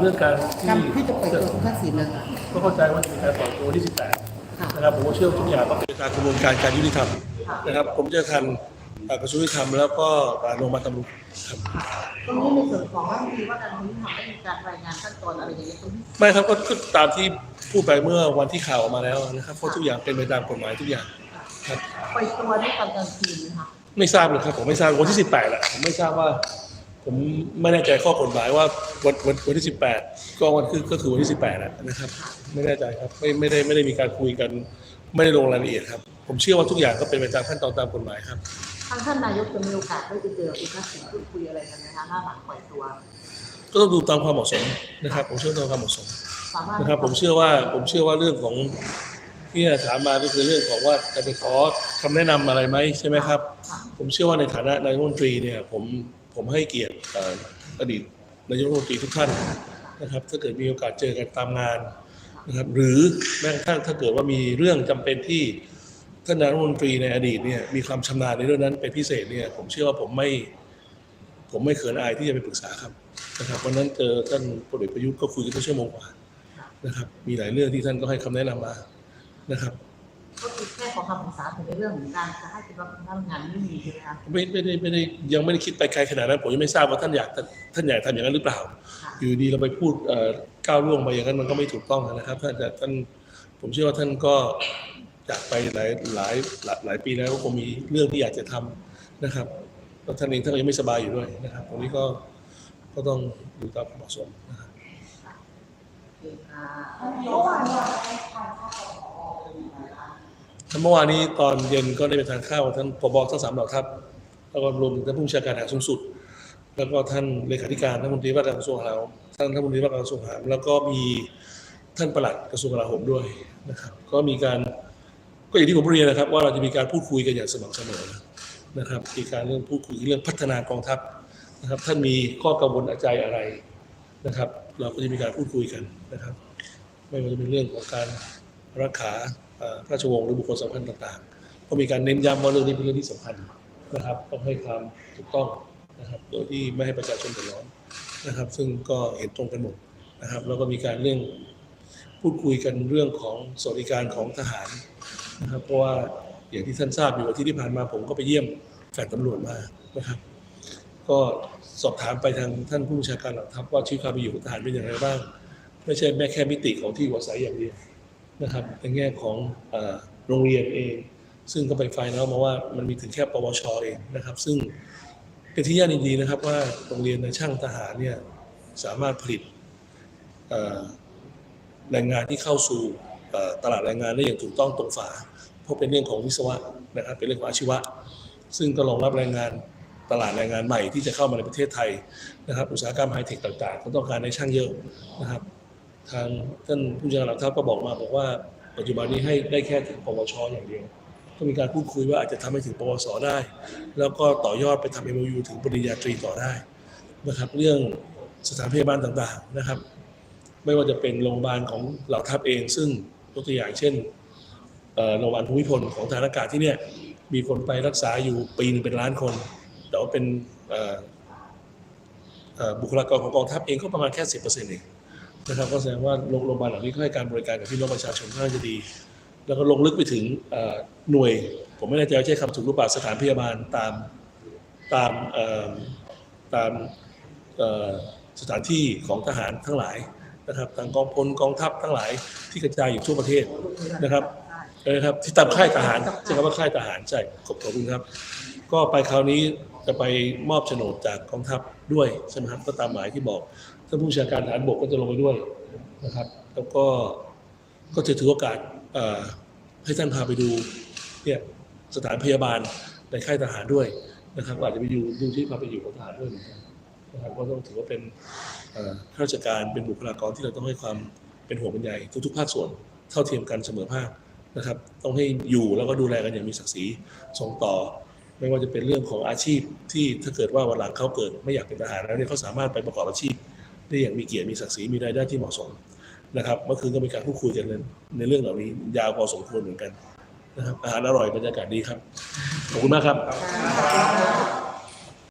เรื่องการการที่ ที่จะปล่อยตัวคุณทักษิณนะคะก็เข้าใจว่าจะมีการปล่อยตัววันที่ค่ะ18 นะครับผมก็เชื่อว่าทุกอย่างต้องเป็นตามกระบวนการการยุติธรรมนะครับผมจะทันเอ่อกระทรวงยุติธรรมแล้วก็โรงพยาบาลตำรวจครับ ตรงนี้ในส่วนของรัฐมนตรีว่าการกระทรวงยุติธรรมได้มีการรายงานขั้นตอนอะไรอย่างเงี้ยตรงนี้ไม่ครับก็ก็ตามที่พูดไปเมื่อวันที่ข่าวออกมาแล้วนะครับเพราะทุกอย่างเป็นไปตามกฎหมายทุกอย่างครับปล่อยตัวด้วยตอนกลางคืนนะคะไม่ทราบเลยครับผมไม่ทราบวันที่ 18แหละผมไม่ทราบว่า ผมไม่แน่ใจข้อกฎหมายว่าวันวันวันที่18ก็วันคือก็คือวันที่18แหละนะครับ ไม่แน่ใจครับไม่ไม่ได้ไม่ได้มีการคุยกัน ไม่ได้ลงรายละเอียดครับ ผมเชื่อว่าทุกอย่างก็เป็นไปตามขั้นตอนตามกฎหมายครับทางท่านนายกจะมีโอกาสได้ไปเจอคุณทักษิณพูดคุยอะไรกันนะคะหน้าหลังปล่อยตัว ก็ต้องดูตามความเหมาะสมนะครับ ผมเชื่อตามความเหมาะสมสามารถนะครับ ผมเชื่อว่าผมเชื่อว่าเรื่องของที่ถามมาก็คือเรื่องของว่าจะไปขอคำแนะนำอะไรไหมใช่ไหมครับค่ะผมเชื่อว่าในฐานะนายกรัฐมนตรีเนี่ยผม ผมให้เกียรติอดีตนายกรัฐมนตรีทุกท่านนะครับ ถ้าเกิดมีโอกาสเจอกันตามงานนะครับ หรือแม้กระทั่งถ้าเกิดว่ามีเรื่องจำเป็นที่ท่านนายกรัฐมนตรีในอดีตเนี่ยมีความชำนาญในเรื่องนั้นเป็นพิเศษเนี่ยผมเชื่อว่าผมไม่ผมไม่เขินอายที่จะไปปรึกษาครับนะครับวันนั้นเจอท่านพลเอกประยุทธ์ก็คุยกันตั้งชั่วโมงกว่านะครับ มีหลายเรื่องที่ท่านก็ให้คำแนะนำมานะครับ ก็คือแค่ขอคำปรึกษาถึงในเรื่องของการจะให้เป็นรับพนักงานไม่มีใช่ไหมคะไม่ไม่ได้ไม่ได้ยังไม่ได้คิดไปไกลขนาดนั้นผมยังไม่ทราบว่าท่านอยากท่านอยากทำอย่างนั้นหรือเปล่า อยู่ดีเราไปพูดก้าวล่วงไปอย่างนั้นมันก็ไม่ถูกต้องนะครับท่านท่านผมเชื่อว่าท่านก็จากไปหลายหลายหลายปีแล้วก็คงมีเรื่องที่อยากจะทำนะครับแล้วท่านเองท่านก็ยังไม่สบายอยู่ด้วยนะครับตรงนี้ก็ก็ต้องดูตามความเหมาะสมนะครับโอเคค่ะ เมื่อวานนี้ตอนเย็นก็ได้ไปทานข้าวกับท่านผบทั้งสามเหล่าทัพแล้วก็รวมท่านผู้บัญชาการทหารสูงสุด แล้วก็ท่านเลขาธิการท่านมนตรีว่าการกระทรวงกลาโหมท่านรัฐมนตรีว่าการกระทรวงกลาโหมแล้วก็มีท่านประหลัดกระทรวงกลาโหมด้วยนะครับ ก็มีการก็อย่างที่ผมเรียนนะครับ ว่าเราจะมีการพูดคุยกันอย่างสม่ำเสมอนะครับมีการเรื่องพูดคุยเรื่องพัฒนากองทัพนะครับ ท่านมีข้อกังวลใจอะไรนะครับ เราก็จะมีการพูดคุยกันนะครับ ไม่ว่าจะเป็นเรื่องของการรักษา ราชวงศ์หรือบุคคลสำคัญต่างๆ ก็มีการเน้นย้ำว่าเรื่องนี้เป็นเรื่องที่สำคัญนะครับต้องให้ความถูกต้องนะครับโดยที่ไม่ให้ประชาชนเดือดร้อนนะครับ ซึ่งก็เห็นตรงกันหมดนะครับ แล้วก็มีการเรื่องพูดคุยกันเรื่องของสวัสดิการของทหารนะครับ เพราะว่าอย่างที่ท่านทราบอยู่อาทิตย์ที่ผ่านมาผมก็ไปเยี่ยมแฟนตำรวจมานะครับ ก็สอบถามไปทางท่านผู้บัญชาการเหล่าทัพว่าชีวิตความเป็นอยู่ของทหารเป็นอย่างไรบ้าง ไม่ใช่แม้แค่มิติของที่อยู่อาศัยอย่างเดียว นะครับในแง่ของโรงเรียนเอง ซึ่งก็ไปไฟแล้วมาว่ามันมีถึงแค่ปวชเองนะครับ ซึ่งเป็นที่ย่ากดีนะครับว่าโรงเรียนในช่างทหารเนี่ยสามารถผลิตแรงงานที่เข้าสู่ตลาดแรงงานได้อย่างถูกต้องตรงฝา เพราะเป็นเรื่องของวิศวะนะครับเป็นเรื่องของอาชีวะ ซึ่งก็รองรับแรงงานตลาดแรงงานใหม่ที่จะเข้ามาในประเทศไทยนะครับ อุตสาหกรรมไฮเทคต่างๆ ก็ต้องการในช่างเยอะนะครับ ทางท่านผู้จัดการหล่าทัพก็บอกมาบอกว่าปัจจุบันนี้ให้ได้แค่ถึงปวชอย่างเดียว ก็มีการพูดคุยว่าอาจจะทำให้ถึงปวสได้ แล้วก็ต่อยอดไปทำ MOU ถึงปริญญาตรีต่อได้นะครับเรื่องสถานพยาบาลต่างๆนะครับ ไม่ว่าจะเป็นโรงพยาบาลของเหล่าทัพเอง ซึ่งยกตัวอย่างเช่นโรงพยาบาลภูมิพลของทารอากาศที่เนี่ยมีคนไปรักษาอยู่ปีหนึงเป็นล้านคน แต่ว่าเป็นบุคลากรของกองทัพเองก็ประมาณแค่สิบเปอร์เซ็นต์เอง นะครับก็แสดงว่าโรงพยาบาลเหล่านี้ก็ให้การบริการกับพี่น้องประชาชนค่อนข้างจะดี แล้วก็ลงลึกไปถึงหน่วย ผมไม่แน่ใจว่าใช้คำถูกหรือเปล่าสถานพยาบาลตามตามตามสถานที่ของทหารทั้งหลายนะครับทางกองพลกองทัพทั้งหลายที่กระจายอยู่ทั่วประเทศนะครับเออครับที่ตามค่ายทหารใช่คำว่าค่ายทหารใช่ขอบขอบคุณครับ ก็ไปคราวนี้จะไปมอบโฉนดจากกองทัพด้วยใช่ไหมครับก็ตามหมายที่บอก ท่านผู้ชาการทหารบกก็จะลงไปด้วยนะครับ แล้วก็ก็จะถือโอกาสให้ท่านพาไปดูเนี่ยสถานพยาบาลในค่ายทหารด้วยนะครับอาจจะไปดูดูที่ความเป็นอยู่ของทหารด้วยนะครับก็ต้องถือว่าเป็นข้าราชการเป็นบุคลากรที่เราต้องให้ความเป็นห่วงเป็นใยทุกๆภาคส่วนเท่าเทียมกันเสมอภาคนะครับ ต้องให้อยู่แล้วก็ดูแลกันอย่างมีศักดิ์ศรีส่งต่อ ไม่ว่าจะเป็นเรื่องของอาชีพที่ถ้าเกิดว่าวันหลังเขาเกิด ไม่อยากเป็นทหารแล้วเนี่ยเขาสามารถไปประกอบอาชีพ ได้อย่างมีเกียรติมีศักดิ์ศรีมีรายได้ที่เหมาะสมนะครับเมื่อคืนก็มีการพูดคุยกันในเรื่องเหล่านี้ยาวพอสมควรเหมือนกันนะครับอาหารอร่อยบรรยากาศดีครับ ขอบคุณมากครับ